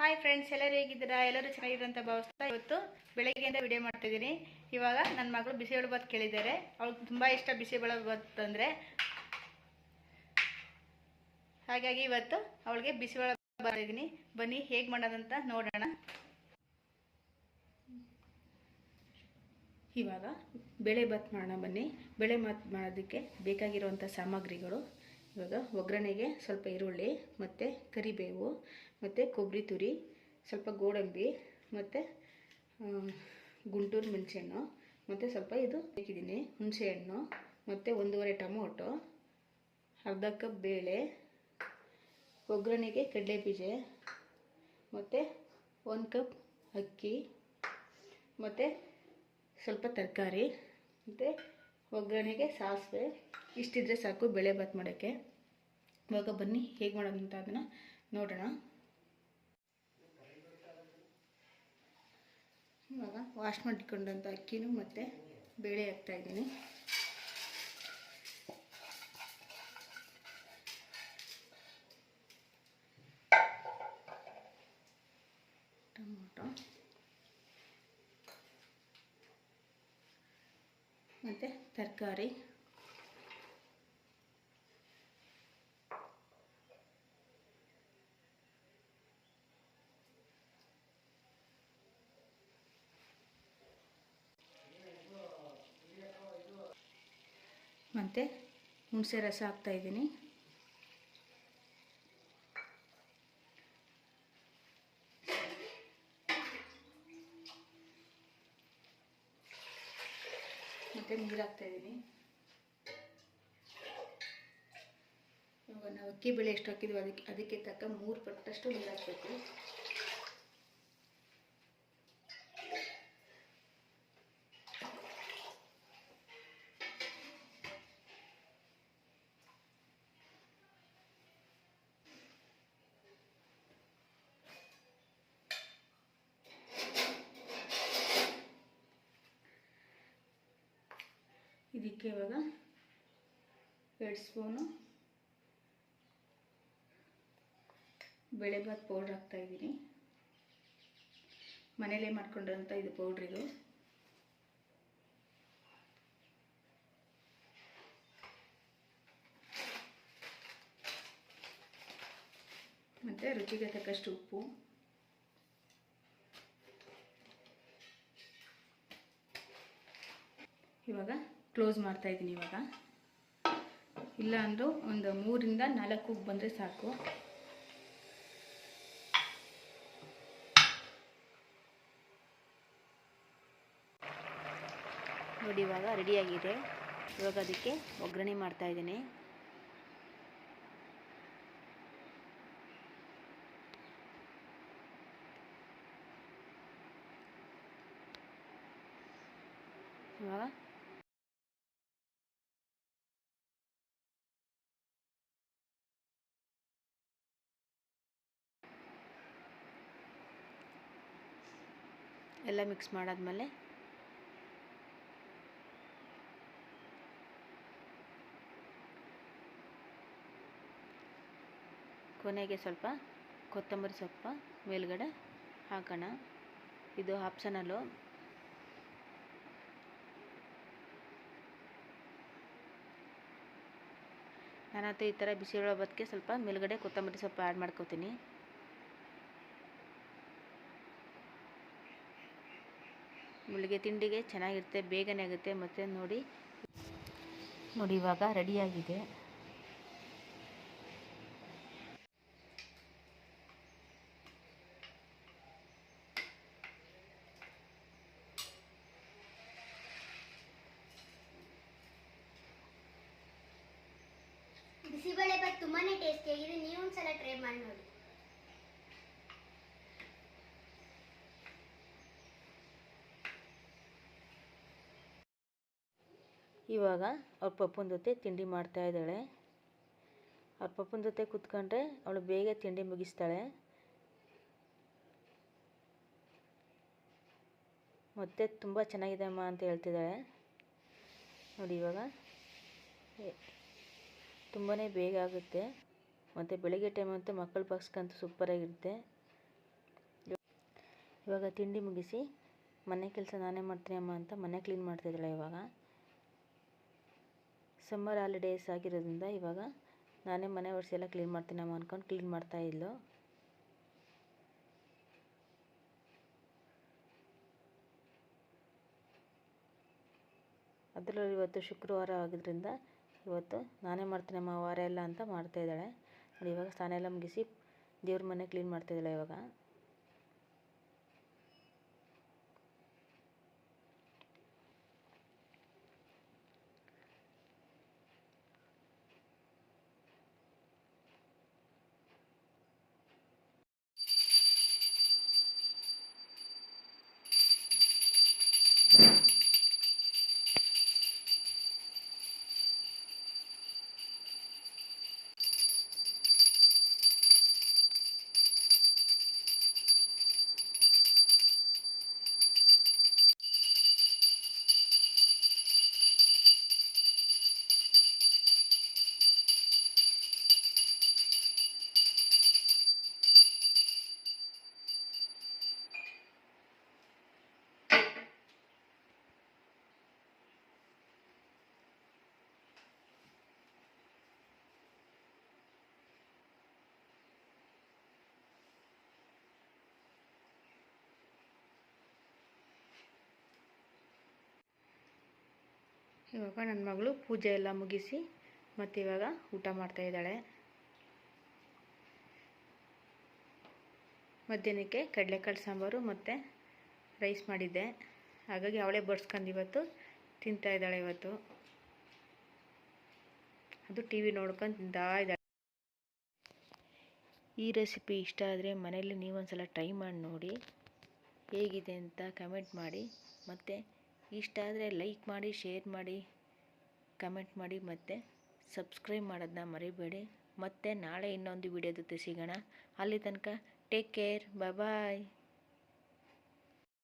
Hi friends ಎಲ್ಲರೂ ಹೇಗಿದ್ದೀರಾ? ಎಲ್ಲರೂ ಚೆನ್ನಾಗಿರೋಂಥ ಭಾವಿಸ್ತಾ ಇವತ್ತು ಬೆಳಗ್ಗೆಯಿಂದ ವಿಡಿಯೋ ಮಾಡ್ತಿದ್ದೀನಿ ಇವಾಗ ನನ್ನ ಮಗಳು ಬಿಸಿಬೇಳೆ ಬಾತ್ ಕೇಳಿದ್ದಾರೆ. ಅವಳಿಗೆ ತುಂಬ ಇಷ್ಟ ಬಿಸಿಬೇಳೆ ಬಾತ್ ಅಂದರೆ. ಹಾಗಾಗಿ ಇವತ್ತು ಅವಳಿಗೆ ಬಿಸಿಬೇಳೆ ಬಾತ್ ಬನ್ನಿ, ಹೇಗೆ ಮಾಡೋದಂತ ನೋಡೋಣ. ಇವಾಗ ಬೇಳೆ ಬಾತ್ ಮಾಡೋಣ ಬನ್ನಿ. ಬೇಳೆ ಬಾತ್ ಮಾಡೋದಕ್ಕೆ ಬೇಕಾಗಿರುವಂಥ ಸಾಮಗ್ರಿಗಳು. ಇವಾಗ ಒಗ್ಗರಣೆಗೆ ಸ್ವಲ್ಪ ಈರುಳ್ಳಿ ಮತ್ತು ಕರಿಬೇವು ಮತ್ತು ಕೊಬ್ಬರಿ ತುರಿ, ಸ್ವಲ್ಪ ಗೋಡಂಬಿ ಮತ್ತು ಗುಂಟೂರು ಮೆಣಸೆಹಣ್ಣು ಮತ್ತು ಸ್ವಲ್ಪ ಇದು ಬೇಕಿದ್ದೀನಿ. ಹುಣಸೆಹಣ್ಣು ಮತ್ತು ಒಂದೂವರೆ ಟೊಮೊಟೊ, ಅರ್ಧ ಕಪ್ ಬೇಳೆ, ಒಗ್ಗರಣೆಗೆ ಕಡಲೆ ಬೀಜ ಮತ್ತು ಒಂದು ಕಪ್ ಅಕ್ಕಿ ಮತ್ತು ಸ್ವಲ್ಪ ತರಕಾರಿ ಮತ್ತು ಒಗ್ಗರಣೆಗೆ ಸಾಸಿವೆ. ಇಷ್ಟಿದ್ರೆ ಸಾಕು, ಬೇಳೆ ಬಾತ್ ಮಾಡೋಕ್ಕೆ. ಇವಾಗ ಬನ್ನಿ, ಹೇಗೆ ಮಾಡೋದಂತ ಅದನ್ನು ನೋಡೋಣ. ಇವಾಗ ವಾಶ್ ಮಾಡಿಕೊಂಡಂಥ ಅಕ್ಕಿನೂ ಮತ್ತು ಬೇಳೆ ಹಾಕ್ತಾಯಿದ್ದೀನಿ ಟೊಮೊಟೊ. ಮತ್ತು ತರಕಾರಿ. ಮತ್ತು ಹುಣಸೆ ರಸ ಹಾಕ್ತಾಯಿದ್ದೀನಿ ಮತ್ತು ನೀರು ಹಾಕ್ತಾಯಿದ್ದೀನಿ ಇವಾಗ ನಾವು ಅಕ್ಕಿ ಬೆಳೆ ಎಷ್ಟು ಹಾಕಿದ್ವಿ ಅದಕ್ಕೆ ಅದಕ್ಕೆ ತಕ್ಕ ಮೂರು ಪಟ್ಟಷ್ಟು ನೀರು ಹಾಕಬೇಕು. ಇದಕ್ಕೆ ಇವಾಗ ಎರಡು ಸ್ಪೂನು ಬೇಳೆಭಾತ್ ಪೌಡ್ರ್ ಹಾಕ್ತಾಯಿದ್ದೀನಿ ಮನೇಲೇ ಮಾಡ್ಕೊಂಡಿರೋಂಥ ಇದು ಪೌಡ್ರ್ ಇದು. ಮತ್ತು ರುಚಿಗೆ ತಕ್ಕಷ್ಟು ಉಪ್ಪು. ಇವಾಗ ಕ್ಲೋಸ್ ಮಾಡ್ತಾ ಇದ್ದೀನಿ ಇವಾಗ. ಇಲ್ಲ ಅಂದರೂ ಒಂದು ಮೂರಿಂದ ನಾಲ್ಕು ಬಂದರೆ ಸಾಕು. ನೋಡಿ ಇವಾಗ ರೆಡಿಯಾಗಿದೆ ಇವಾಗ ಅದಕ್ಕೆ ಒಗ್ಗರಣೆ ಮಾಡ್ತಾ ಇದ್ದೀನಿ. ಇವಾಗ ಎಲ್ಲ ಮಿಕ್ಸ್ ಮಾಡಾದ್ಮೇಲೆ ಕೊನೆಗೆ ಸ್ವಲ್ಪ ಕೊತ್ತಂಬರಿ ಸೊಪ್ಪು ಮೇಲ್ಗಡೆ ಹಾಕೋಣ. ಇದು ಆಪ್ಷನಲ್ಲು ನಾನಂತೂ ಈ ಥರ ಬಿಸಿಬೇಳೆ ಬಾತ್ಗೆ ಸ್ವಲ್ಪ ಮೇಲುಗಡೆ ಕೊತ್ತಂಬರಿ ಸೊಪ್ಪು ಆ್ಯಡ್ ಮಾಡ್ಕೋತೀನಿ. ಮುಳಿಗೆ ತಿಂಡಿಗೆ ಚೆನ್ನಾಗಿರುತ್ತೆ, ಬೇಗನೆ ಆಗುತ್ತೆ. ಮತ್ತು ನೋಡಿ. ನೋಡಿ, ಇವಾಗ ರೆಡಿಯಾಗಿದೆ ಬಿಸಿಬೇಳೆ ಬಾತ್ ತುಂಬಾನೇ ಟೇಸ್ಟಿಯಾಗಿದೆ ನೀವು ಒಂದ್ಸಲ ಟ್ರೈ ಮಾಡಿ ನೋಡಿ. ಇವಾಗ ಅವ್ರ ಪಪ್ಪನ ಜೊತೆ ತಿಂಡಿ ಮಾಡ್ತಾ ಇದ್ದಾಳೆ. ಅವ್ರ ಪಪ್ಪನ ಜೊತೆ ಕೂತ್ಕೊಂಡ್ರೆ ಅವಳು ಬೇಗ ತಿಂಡಿ ಮುಗಿಸ್ತಾಳೆ. ಮತ್ತೆ ತುಂಬ ಚೆನ್ನಾಗಿದೆ ಅಮ್ಮ ಅಂತ ಹೇಳ್ತಿದ್ದಾಳೆ. ನೋಡಿ ಇವಾಗ. ತುಂಬಾ ಬೇಗ ಆಗುತ್ತೆ. ಮತ್ತು ಬೆಳಗ್ಗೆ ಟೈಮ್ ಅಂತೂ ಮಕ್ಕಳ ಬಾಕ್ಸ್ಗಂತೂ ಸೂಪರಾಗಿರುತ್ತೆ ಇವಾಗ ತಿಂಡಿ ಮುಗಿಸಿ ಮನೆ ಕೆಲಸ ನಾನೇ ಮಾಡ್ತೀನಿ ಅಮ್ಮ ಅಂತ ಮನೆ ಕ್ಲೀನ್ ಮಾಡ್ತಿದ್ದಾಳೆ ಇವಾಗ. ಸಮ್ಮರ್ ಹಾಲಿಡೇಸ್ ಆಗಿರೋದ್ರಿಂದ ಇವಾಗ ನಾನೇ ಮನೆ ಒರೆಸಿ ಎಲ್ಲ ಕ್ಲೀನ್ ಮಾಡ್ತೀನಮ್ಮ ಅಂದ್ಕೊಂಡು ಕ್ಲೀನ್ ಮಾಡ್ತಾ ಇದ್ಲು. ಅದರಲ್ಲೂ ಇವತ್ತು ಶುಕ್ರವಾರ ಆಗಿದ್ದರಿಂದ ಇವತ್ತು ನಾನೇ ಮಾಡ್ತೀನಮ್ಮ ವಾರ ಎಲ್ಲ ಅಂತ ಮಾಡ್ತಾಯಿದ್ದಾಳೆ ನೋಡಿ ಇವಾಗ ಸ್ನಾನ ಎಲ್ಲ ಮುಗಿಸಿ ದೇವ್ರ ಮನೆ ಕ್ಲೀನ್ ಮಾಡ್ತಾಯಿದ್ದಾಳೆ ಇವಾಗ. Thank you. ಇವಾಗ ನನ್ನ ಮಗಳು ಪೂಜೆ ಎಲ್ಲ ಮುಗಿಸಿ ಮತ್ತೆ ಇವಾಗ ಊಟ ಮಾಡ್ತಾ ಇದ್ದಾಳೆ. ಮಧ್ಯಾಹ್ನಕ್ಕೆ ಕಡಲೆಕಾಳು ಸಾಂಬಾರು ಮತ್ತು ರೈಸ್ ಮಾಡಿದ್ದೆ. ಹಾಗಾಗಿ ಅವಳೇ ಬಡ್ಸ್ಕೊಂಡು ಇವತ್ತು ತಿಂತಾ ಇದ್ದಾಳೆ ಇವತ್ತು. ಅದು ಟಿ ವಿ ನೋಡ್ಕೊಂಡು ತಿಂತಾ ಇದ್ದಾಳೆ. ಈ ರೆಸಿಪಿ ಇಷ್ಟ ಆದರೆ ಮನೇಲಿ ನೀವೊಂದ್ಸಲ ಟ್ರೈ ಮಾಡಿ ನೋಡಿ. ಹೇಗಿದೆ ಅಂತ ಕಮೆಂಟ್ ಮಾಡಿ. ಮತ್ತು ಇಷ್ಟ ಆದರೆ ಲೈಕ್ ಮಾಡಿ, ಶೇರ್ ಮಾಡಿ, ಕಮೆಂಟ್ ಮಾಡಿ ಮತ್ತು ಸಬ್ಸ್ಕ್ರೈಬ್ ಮಾಡೋದನ್ನ ಮರಿಬೇಡಿ. ಮತ್ತೆ ನಾಳೆ ಇನ್ನೊಂದು ವಿಡಿಯೋ ಜೊತೆ ಸಿಗೋಣ. ಅಲ್ಲಿ ತನಕ ಟೇಕ್ ಕೇರ್. ಬಾಯ್.